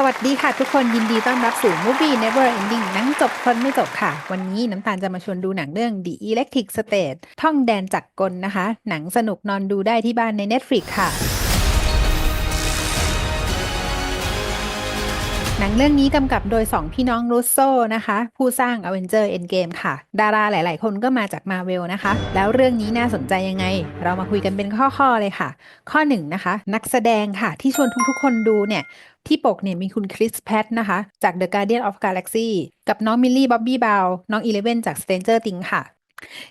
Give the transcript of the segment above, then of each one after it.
สวัสดีค่ะทุกคนยินดีต้อนรับสู่ Movie Never Ending หนังจบคนไม่จบค่ะ วันนี้น้ำตาลจะมาชวนดูหนังเรื่อง The Electric State ท่องแดนจักรกลนะคะ หนังสนุกนอนดูได้ที่บ้านใน Netflix ค่ะ นังเรื่องนี้กำกับโดย 2 พี่น้องรูสโซนะคะ ผู้สร้าง Avenger Endgame ค่ะ ดาราหลาย ๆ คนก็มาจาก Marvel นะคะ แล้วเรื่องนี้น่าสนใจยังไง เรามาคุยกันเป็นข้อ ๆ เลยค่ะ ข้อ 1 นะคะ นักแสดงค่ะ ที่ชวนทุก ๆ คนดูเนี่ย ที่ปกเนี่ยมีคุณคริสแพทนะคะ จาก The Guardian of Galaxy กับน้องมิลลี่บ๊อบบี้บาวน้องอีเลเวนจาก Stranger Things ค่ะ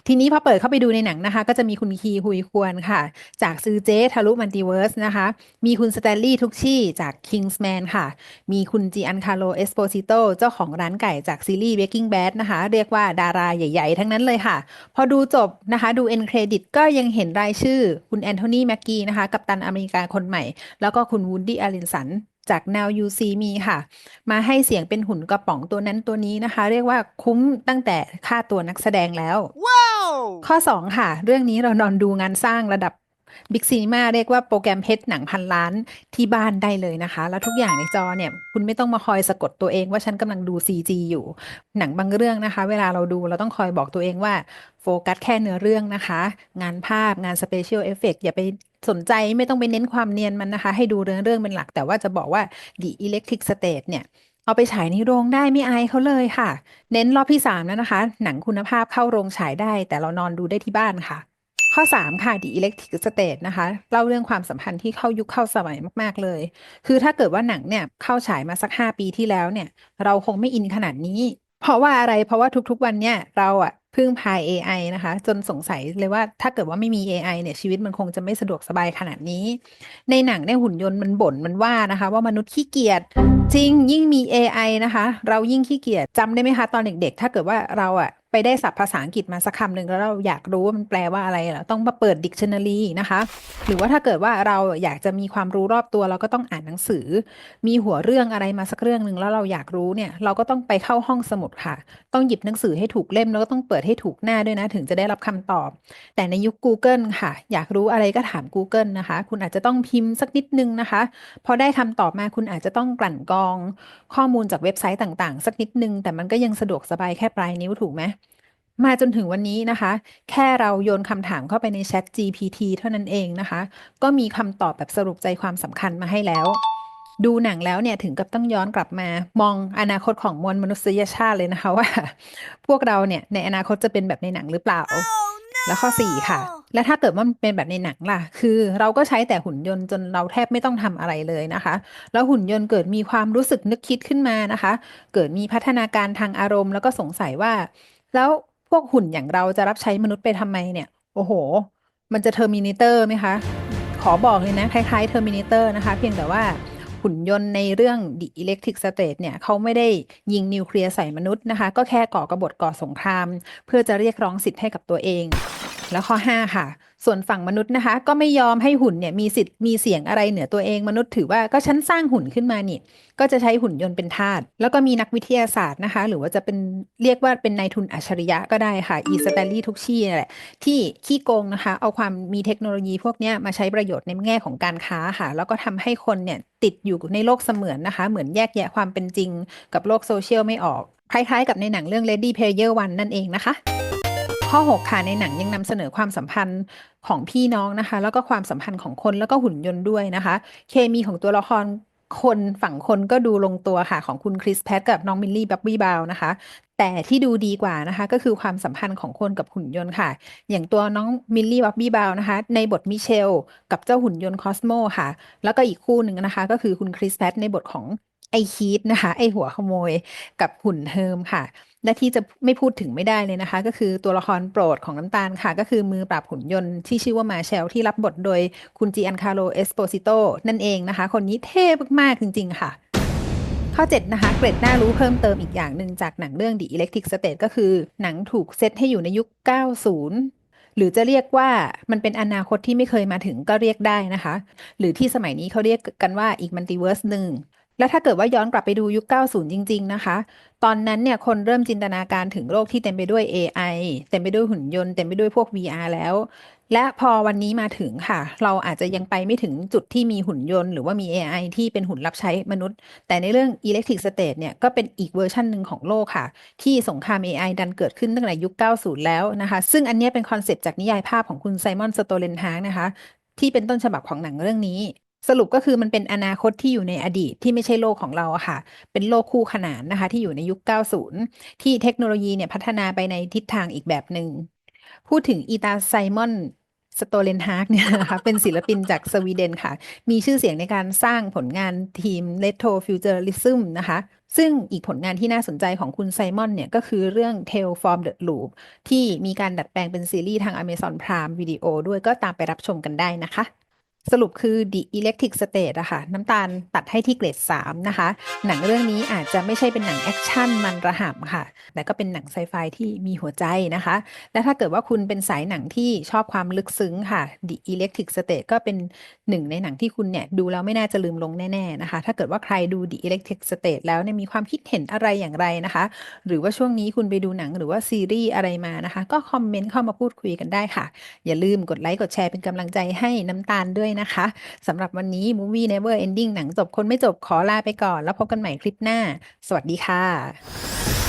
ทีนี้พอเปิดเข้าไปดูในหนังนะคะ ก็จะมีคุณคีฮุยควรค่ะ จากซือเจทะลุมัลติเวิร์สนะคะ มีคุณสแตนลีย์ทุกชี่จาก Kingsman ค่ะ มีคุณจีอันคาโลเอสโปซิโตเจ้าของร้านไก่จากซีรีส์ Breaking Bad นะคะ เรียกว่าดาราใหญ่ๆ ทั้งนั้นเลยค่ะ พอดูจบนะคะ ดูเอ็นเครดิตก็ยังเห็นรายชื่อ คุณแอนโทนีแม็กกี้นะคะ กัปตันอเมริกาคนใหม่ แล้วก็คุณวูดดี้อารินสัน จาก Now You See Me ค่ะ มาให้เสียงเป็นหุ่นกระป๋องตัวนั้นตัวนี้นะคะ เรียกว่าคุ้มตั้งแต่ค่าตัวนักแสดงแล้วข้อ 2 ค่ะ เรื่องนี้เรานอนดูงานสร้างระดับบิ๊กซีนีมาเรียกว่าโปรแกรมเพชรหนังพันล้านที่บ้านได้เลยนะคะ แล้วทุกอย่างในจอเนี่ย คุณไม่ต้องมาคอยสะกดตัวเองว่าฉันกำลังดู CG อยู่ หนังบางเรื่องนะคะ เวลาเราดูเราต้องคอยบอกตัวเองว่าโฟกัสแค่เนื้อเรื่องนะคะ งานภาพงานสเปเชียลเอฟเฟกอย่าไป สนใจไม่ต้องไปเน้นความเนียนมันนะคะ ให้ดูเรื่องเรื่องเป็นหลัก แต่ว่าจะบอกว่า The Electric State เนี่ยเอาไปฉายในโรงได้ไม่อายเขาเลยค่ะ เน้นรอบที่ 3 แล้วนะคะ หนังคุณภาพเข้าโรงฉายได้ แต่เรานอนดูได้ที่บ้านค่ะ ข้อ 3 ค่ะ The Electric State นะคะเล่าเรื่องความสัมพันธ์ที่เข้ายุคเข้าสมัยมากๆเลย คือถ้าเกิดว่าหนังเนี่ยเข้าฉายมาสัก 5 ปีที่แล้วเนี่ย เราคงไม่อินขนาดนี้ เพราะว่าอะไรเพราะว่าทุกๆวันเนี่ยเราอะ พึ่งพา AI นะคะ จนสงสัยเลยว่าถ้าเกิดว่าไม่มี AI เนี่ยชีวิตมันคงจะไม่สะดวกสบายขนาดนี้ ในหนังเนี่ยหุ่นยนต์มันบ่นมันว่านะคะ ว่ามนุษย์ขี้เกียจ จริงยิ่งมี AI นะคะ เรายิ่งขี้เกียจจำได้ไหมคะ ตอนเด็กๆ ถ้าเกิดว่าเราอะไปได้ศัพท์ภาษาอังกฤษมาสักคำหนึ่งแล้วเราอยากรู้ว่ามันแปลว่าอะไรเราต้องมาเปิด dictionary นะคะ หรือว่าถ้าเกิดว่าเราอยากจะมีความรู้รอบตัว เราก็ต้องอ่านหนังสือ มีหัวเรื่องอะไรมาสักเรื่องหนึ่งแล้วเราอยากรู้เนี่ย เราก็ต้องไปเข้าห้องสมุดค่ะ ต้องหยิบหนังสือให้ถูกเล่มแล้วก็ต้องเปิดให้ถูกหน้าด้วยนะ ถึงจะได้รับคำตอบ แต่ในยุค Google ค่ะ อยากรู้อะไรก็ถาม Google นะคะ คุณอาจจะต้องพิมพ์สักนิดนึงนะคะ พอได้คำตอบมาคุณอาจจะต้องกลั่นกองข้อมูลจากเว็บไซต์ต่างๆ สักนิดนึง แต่มันก็ยังสะดวกสบายแค่ปลายนิ้วถูกไหมมาจนถึงวันนี้นะคะ แค่เราโยนคำถามเข้าไปใน Chat GPT เท่านั้นเองนะคะ ก็มีคำตอบแบบสรุปใจความสำคัญมาให้แล้ว ดูหนังแล้วเนี่ยถึงกับต้องย้อนกลับมามองอนาคตของมวลมนุษยชาติเลยนะคะว่า พวกเราเนี่ยในอนาคตจะเป็นแบบในหนังหรือเปล่าแล้วข้อ 4 ค่ะ และถ้าเกิดว่ามันเป็นแบบในหนังล่ะ คือเราก็ใช้แต่หุ่นยนต์จนเราแทบไม่ต้องทำอะไรเลยนะคะ แล้วหุ่นยนต์เกิดมีความรู้สึกนึกคิดขึ้นมานะคะ เกิดมีพัฒนาการทางอารมณ์ แล้วก็สงสัยว่า แล้วพวกหุ่นอย่างเราจะรับใช้มนุษย์ไปทำไมเนี่ย โอ้โห มันจะเทอร์มินเตอร์ไหมคะ ขอบอกเลยนะคล้ายๆเทอร์มินเตอร์นะคะ เพียงแต่ว่าหุ่นยนต์ในเรื่อง The Electric State เนี่ยเขาไม่ได้ยิงนิวเคลียร์ใส่มนุษย์นะคะ ก็แค่ก่อกบฏก่อสงคราม เพื่อจะเรียกร้องสิทธิ์ให้กับตัวเอง แล้วข้อ 5 ค่ะ ส่วนฝั่งมนุษย์นะคะ ก็ไม่ยอมให้หุ่นเนี่ยมีสิทธิ์มีเสียงอะไรเหนือตัวเองมนุษย์ถือว่าก็ฉันสร้างหุ่นขึ้นมานี่ก็จะใช้หุ่นยนต์เป็นทาสแล้วก็มีนักวิทยาศาสตร์นะคะ หรือว่าจะเป็นเรียกว่าเป็นนายทุนอัจฉริยะก็ได้ค่ะอีสแตนลีย์ทุกชี่แหละที่ขี้โกงนะคะ เอาความมีเทคโนโลยีพวกนี้มาใช้ประโยชน์ในแง่ของการค้าค่ะ แล้วก็ทำให้คนเนี่ยติดอยู่ในโลกเสมือนนะคะ เหมือนแยกแยะความเป็นจริง กับโลกโซเชียลไม่ออกคล้ายๆ กับในหนังเรื่อง Ready Player One นั่นเองนะคะ ข้อ 6 ค่ะในหนังยังนำเสนอความสัมพันธ์ของพี่น้องนะคะ แล้วก็ความสัมพันธ์ของคนแล้วก็หุ่นยนต์ด้วยนะคะ เคมีของตัวละครคนฝั่งคนก็ดูลงตัวค่ะของคุณคริสแพทกับน้องมิลลี่บับบี้บาวนะคะ แต่ที่ดูดีกว่านะคะ ก็คือความสัมพันธ์ของคนกับหุ่นยนต์ค่ะ อย่างตัวน้องมิลลี่บับบี้บาวนะคะ ในบทมิเชลกับเจ้าหุ่นยนต์คอสโมค่ะ แล้วก็อีกคู่หนึ่งนะคะ ก็คือคุณคริสแพทในบทของ ไอคีดนะคะ ไอหัวขโมยกับหุ่นเฮิมค่ะ และที่จะไม่พูดถึงไม่ได้เลยนะคะ ก็คือตัวละครโปรดของน้ำตาลค่ะ ก็คือมือปราบหุ่นยนต์ที่ชื่อว่ามาเชลที่รับบทโดยคุณจีอันคาโลเอสโปซิโตนั่นเองนะคะ คนนี้เท่มาก ๆ จริง ๆ ค่ะ ข้อ 7 นะคะ เกร็ดน่ารู้เพิ่มเติมอีกอย่างหนึ่งจากหนังเรื่อง The Electric State ก็คือ หนังถูกเซตให้อยู่ในยุค 90หรือจะเรียกว่ามันเป็นอนาคตที่ไม่เคยมาถึงก็เรียกได้นะคะ หรือที่สมัยนี้เขาเรียกกันว่าอีกมัลติเวิร์สหนึ่ง แล้วถ้าเกิดว่าย้อนกลับไปดูยุค 90 จริง ๆ นะคะ ตอนนั้นเนี่ยคนเริ่มจินตนาการถึงโลกที่เต็มไปด้วย AI เต็มไปด้วยหุ่นยนต์ เต็มไปด้วยพวก VR แล้ว และพอวันนี้มาถึงค่ะ เราอาจจะยังไปไม่ถึงจุดที่มีหุ่นยนต์ หรือว่ามี AI ที่เป็นหุ่นรับใช้มนุษย์ แต่ในเรื่อง Electric State เนี่ยก็เป็นอีกเวอร์ชันหนึ่งของโลกค่ะ ที่สงคราม AI ดันเกิดขึ้นตั้งแต่ยุค 90 แล้วนะคะ ซึ่งอันนี้เป็นคอนเซปต์จากนิยายภาพของคุณไซมอนสโตเลนฮากนะคะที่เป็นต้นฉบับของหนังเรื่องนี้ สรุปก็คือมันเป็นอนาคตที่อยู่ในอดีตที่ไม่ใช่โลกของเราค่ะ เป็นโลกคู่ขนานนะคะที่อยู่ในยุค 90 ที่เทคโนโลยีเนี่ยพัฒนาไปในทิศทางอีกแบบหนึ่ง พูดถึงอีตาไซมอนสโตเลนฮาร์กเนี่ยนะคะเป็นศิลปินจากสวีเดนค่ะ มีชื่อเสียงในการสร้างผลงานทีม Retro Futurism นะคะ ซึ่งอีกผลงานที่น่าสนใจของคุณไซมอนเนี่ย ก็คือเรื่อง Tale from the Loop ที่มีการดัดแปลงเป็นซีรีส์ทาง Amazon Prime Video ด้วยก็ตามไปรับชมกันได้นะคะ สรุปคือ The Electric State อะค่ะ น้ำตาลตัดให้ที่เกรด 3 นะคะ หนังเรื่องนี้อาจจะไม่ใช่เป็นหนังแอคชั่นมันระห่ำค่ะ แต่ก็เป็นหนังไซไฟที่มีหัวใจนะคะ และถ้าเกิดว่าคุณเป็นสายหนังที่ชอบความลึกซึ้งค่ะ The Electric State ก็เป็นหนึ่งในหนังที่คุณเนี่ย ดูแล้วไม่น่าจะลืมลงแน่ ๆ นะคะ ถ้าเกิดว่าใครดู The Electric State แล้วเนี่ยมีความคิดเห็นอะไรอย่างไรนะคะ หรือว่าช่วงนี้คุณไปดูหนังหรือว่าซีรีส์อะไรมานะคะ ก็คอมเมนต์เข้ามาพูดคุยกันได้ค่ะ อย่าลืมกดไลค์กดแชร์เป็นกำลังใจให้น้ำตาลด้วยนะคะสำหรับวันนี้ Movie Never Ending หนังจบคนไม่จบขอลาไปก่อน แล้วพบกันใหม่คลิปหน้า สวัสดีค่ะ